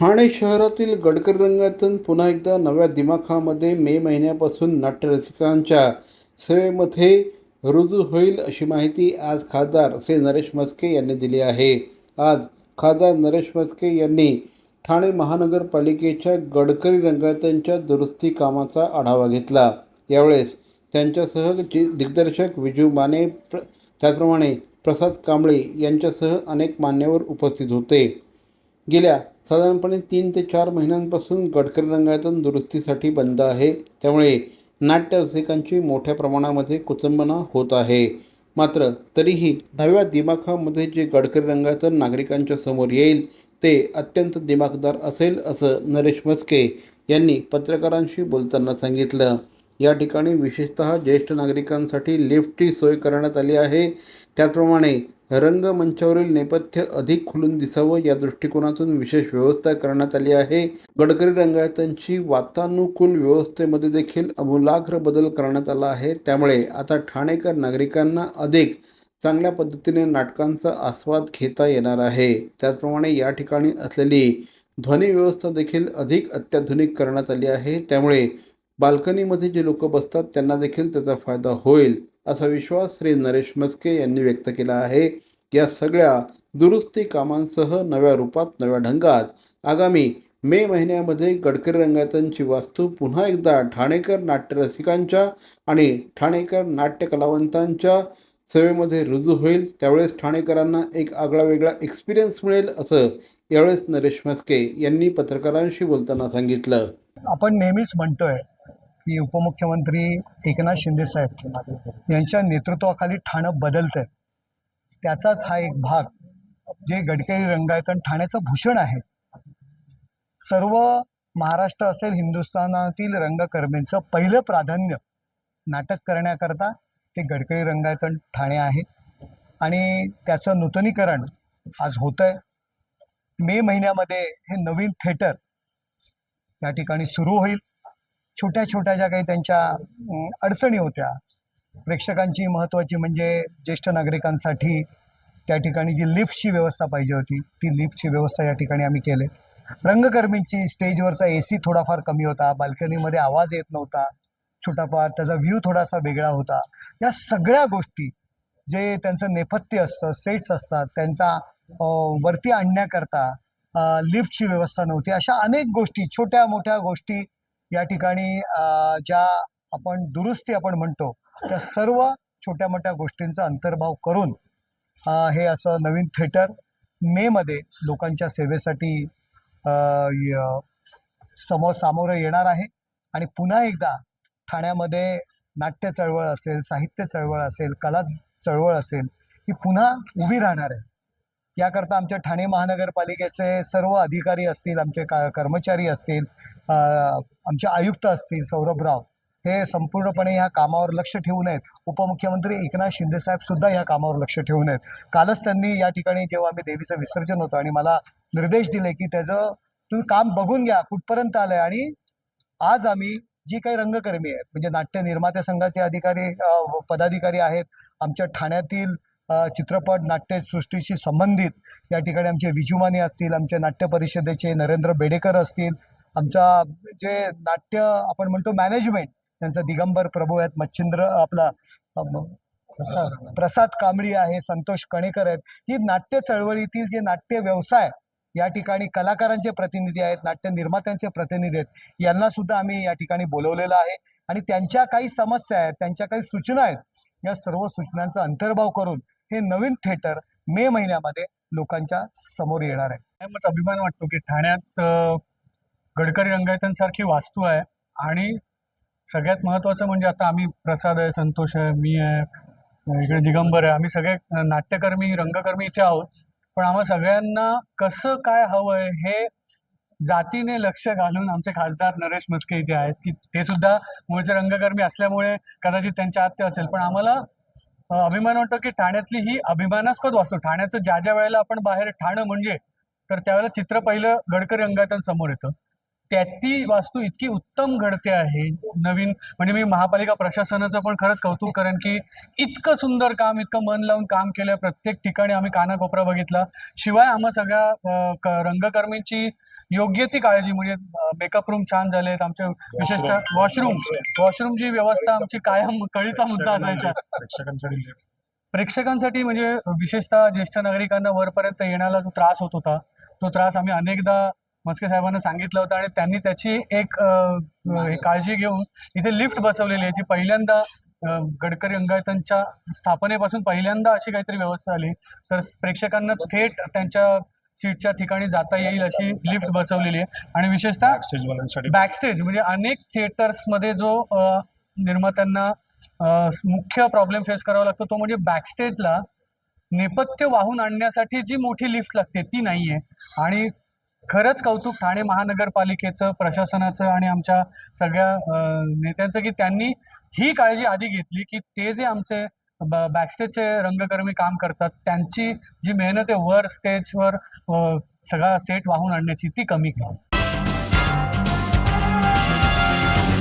ठाणे शहरातील गडकरी रंगातून पुन्हा एकदा नव्या दिमाखामध्ये मे महिन्यापासून नाट्यरसिकांच्या सेवेमध्ये रुजू होईल अशी माहिती आज खासदार श्री नरेश मस्के यांनी दिली आहे. आज खासदार नरेश मस्के यांनी ठाणे महानगरपालिकेच्या गडकरी रंगायतांच्या दुरुस्ती कामाचा आढावा घेतला. यावेळेस त्यांच्यासह दिग्दर्शक विजू माने प्र त्याचप्रमाणे प्रसाद कांबळे यांच्यासह अनेक मान्यवर उपस्थित होते. गेल्या साधारणपणे तीन ते चार महिन्यांपासून गडकरी रंगायतन दुरुस्तीसाठी बंद आहे. त्यामुळे नाट्य रसिकांची मोठ्या प्रमाणामध्ये कुचंबना होत आहे. मात्र तरीही नव्या दिमाखामध्ये जे गडकरी रंगायतन नागरिकांच्या समोर येईल ते अत्यंत दिमाखदार असेल असं नरेश मस्के यांनी पत्रकारांशी बोलताना सांगितलं. या ठिकाणी विशेषतः ज्येष्ठ नागरिकांसाठी लिफ्टची सोय करण्यात आली आहे. त्याचप्रमाणे रंगमंचावरील नेपथ्य अधिक खुलून दिसावं या दृष्टिकोनातून विशेष व्यवस्था करण्यात आली आहे. गडकरी रंगायतांची वातानुकूल व्यवस्थेमध्ये देखील अमूलाग्र बदल करण्यात आला आहे. त्यामुळे आता ठाणेकर नागरिकांना अधिक चांगल्या पद्धतीने नाटकांचा आस्वाद घेता येणार आहे. त्याचप्रमाणे या ठिकाणी असलेली ध्वनी व्यवस्था देखील अधिक अत्याधुनिक करण्यात आली आहे. त्यामुळे बाल्कनीमध्ये जे लोक बसतात त्यांना देखील त्याचा फायदा होईल. असा विश्वास श्री नरेश मस्के यांनी व्यक्त केला आहे. या सगळ्या दुरुस्ती कामांसह नव्या रूपात नव्या ढंगात आगामी मे महिन्यामध्ये गडकरी रंगायतांची वास्तू पुन्हा एकदा ठाणेकर नाट्यरसिकांच्या आणि ठाणेकर नाट्य कलावंतांच्या सेवेमध्ये रुजू होईल. त्यावेळेस ठाणेकरांना एक आगळा वेगळा एक्सपिरियन्स मिळेल असं यावेळेस नरेश मस्के यांनी पत्रकारांशी बोलताना सांगितलं. आपण नेहमीच म्हणतोय की उपमुख्यमंत्री एकनाथ शिंदे साहेब यांच्या नेतृत्वाखाली ठाणं बदलतंय. त्याचाच हा एक भाग जे गडकरी रंगायतन ठाण्याचं भूषण आहे. सर्व महाराष्ट्र असेल हिंदुस्थानातील रंगकर्मींचं पहिलं प्राधान्य नाटक करण्याकरता ते गडकरी रंगायतन ठाणे आहे. आणि त्याचं नूतनीकरण आज होतं आहे मे महिन्यामध्ये हे नवीन थिएटर या ठिकाणी सुरू होईल. छोट्या छोट्या ज्या काही त्यांच्या अडचणी होत्या प्रेक्षकांची महत्त्वाची म्हणजे ज्येष्ठ नागरिकांसाठी त्या ठिकाणी जी लिफ्टची व्यवस्था पाहिजे होती ती लिफ्टची व्यवस्था या ठिकाणी आम्ही केले. रंगकर्मींची स्टेजवरचा ए सी थोडाफार कमी होता बाल्कनीमध्ये आवाज येत नव्हता छोटाफार त्याचा व्ह्यू थोडासा वेगळा होता. या सगळ्या गोष्टी जे त्यांचं नेपथ्य असतं सेट्स असतात त्यांचा वरती आणण्याकरता लिफ्टची व्यवस्था नव्हती. अशा अनेक गोष्टी छोट्या मोठ्या गोष्टी या ठिकाणी ज्या आपण दुरुस्ती आपण म्हणतो त्या सर्व छोट्या मोठ्या गोष्टींचा अंतर्भाव करून हे असं नवीन थिएटर मेमध्ये लोकांच्या सेवेसाठी य- समोर सामोरं येणार आहे. आणि पुन्हा एकदा ठाण्यामध्ये नाट्य चळवळ असेल साहित्य चळवळ असेल कला चळवळ असेल ही पुन्हा उभी राहणार आहे. याकरता आमच्या ठाणे महानगरपालिकेचे सर्व अधिकारी असतील आमचे का कर्मचारी असतील आमचे आयुक्त असतील सौरभराव हे संपूर्णपणे ह्या कामावर लक्ष ठेवून आहेत उपमुख्यमंत्री एकनाथ शिंदेसाहेब सुद्धा ह्या कामावर लक्ष ठेवून आहेत कालच त्यांनी या ठिकाणी जेव्हा आम्ही देवीचं विसर्जन होतं आणि मला निर्देश दिले की त्याचं तुम्ही काम बघून घ्या कुठपर्यंत आलंय आणि आज आम्ही जी काही रंगकर्मी आहेत म्हणजे नाट्य निर्मात्या संघाचे अधिकारी पदाधिकारी आहेत आमच्या ठाण्यातील चित्रपट नाट्यसृष्टीशी संबंधित. या ठिकाणी आमचे विजुमाने असतील आमचे नाट्य परिषदेचे नरेंद्र बेडेकर असतील आमचा जे नाट्य आपण म्हणतो मॅनेजमेंट त्यांचा दिगंबर प्रभू आहेत मच्छिंद्र आपला प्रसाद कांबळी आहे संतोष कणेकर आहेत. ही नाट्य चळवळीतील जे नाट्य व्यवसाय या ठिकाणी कलाकारांचे प्रतिनिधी आहेत नाट्य निर्मात्यांचे प्रतिनिधी आहेत यांना सुद्धा आम्ही या ठिकाणी बोलवलेलं आहे. आणि त्यांच्या काही समस्या आहेत त्यांच्या काही सूचना आहेत या सर्व सूचनांचा अंतर्भाव करून हे नवीन थिएटर मे महिन्यामध्ये लोकांच्या समोर येणार आहे. कायमच अभिमान वाटतो की ठाण्यात गडकरी रंगायतांसारखी वास्तू आहे आणि सगळ्यात महत्त्वाचं म्हणजे आता आम्ही प्रसाद आहे संतोष आहे मी आहे इकडे दिगंबर आहे. आम्ही सगळे नाट्यकर्मी रंगकर्मी इथे आहोत. पण आम्हा सगळ्यांना कसं काय हवं आहे हे जातीने लक्ष घालून आमचे खासदार नरेश मस्के इथे आहेत की ते सुद्धा मूळचे रंगकर्मी असल्यामुळे कदाचित त्यांच्या आत्य असेल. पण आम्हाला अभिमान वाटतो की ठाण्यातली ही अभिमानास्पद वास्तू. ठाण्याचं ज्या ज्या वेळेला आपण बाहेर ठाणं म्हणजे तर त्यावेळेला चित्र पहिलं गडकरी रंगायतन समोर येतं. त्या ती वास्तू इतकी उत्तम घडते आहे. नवीन म्हणजे मी महापालिका प्रशासनाचं पण खरंच कौतुक करेन की इतकं सुंदर काम इतकं मन लावून काम केलं प्रत्येक ठिकाणी आम्ही कानाकोपरा बघितला. शिवाय आम्हा सगळ्या रंगकर्मींची योग्य ती काळजी म्हणजे मेकअप रूम छान झालेत आमचे विशेषतः वॉशरूम वॉशरूमची व्यवस्था आमची कायम कळीचा मुद्दा असायचा. प्रेक्षकांसाठी म्हणजे विशेषतः ज्येष्ठ नागरिकांना वरपर्यंत येण्याला जो त्रास होत होता तो त्रास आम्ही अनेकदा मस्के साहेबांना सांगितलं होतं आणि त्यांनी त्याची एक काळजी घेऊन इथे लिफ्ट बसवलेली आहे जी पहिल्यांदा गडकरी अंगायतांच्या स्थापनेपासून पहिल्यांदा अशी काहीतरी व्यवस्था आली. तर प्रेक्षकांना थेट त्यांच्या सीटच्या ठिकाणी जाता येईल अशी लिफ्ट बसवलेली आहे. आणि विशेषतः बॅकस्टेज म्हणजे अनेक थिएटर्समध्ये जो निर्मात्यांना मुख्य प्रॉब्लेम फेस करावा लागतो तो म्हणजे बॅकस्टेजला नेपथ्य वाहून आणण्यासाठी जी मोठी लिफ्ट लागते ती नाही आहे आणि खरंच कौतुक ठाणे महानगरपालिकेचं प्रशासनाचं आणि आमच्या सगळ्या नेत्यांचं की त्यांनी ही काळजी आधी घेतली की ते जे आमचे ब- बॅकस्टेजचे रंगकर्मी काम करतात त्यांची जी मेहनत आहे वर स्टेजवर सगळा सेट वाहून आणण्याची ती कमी केली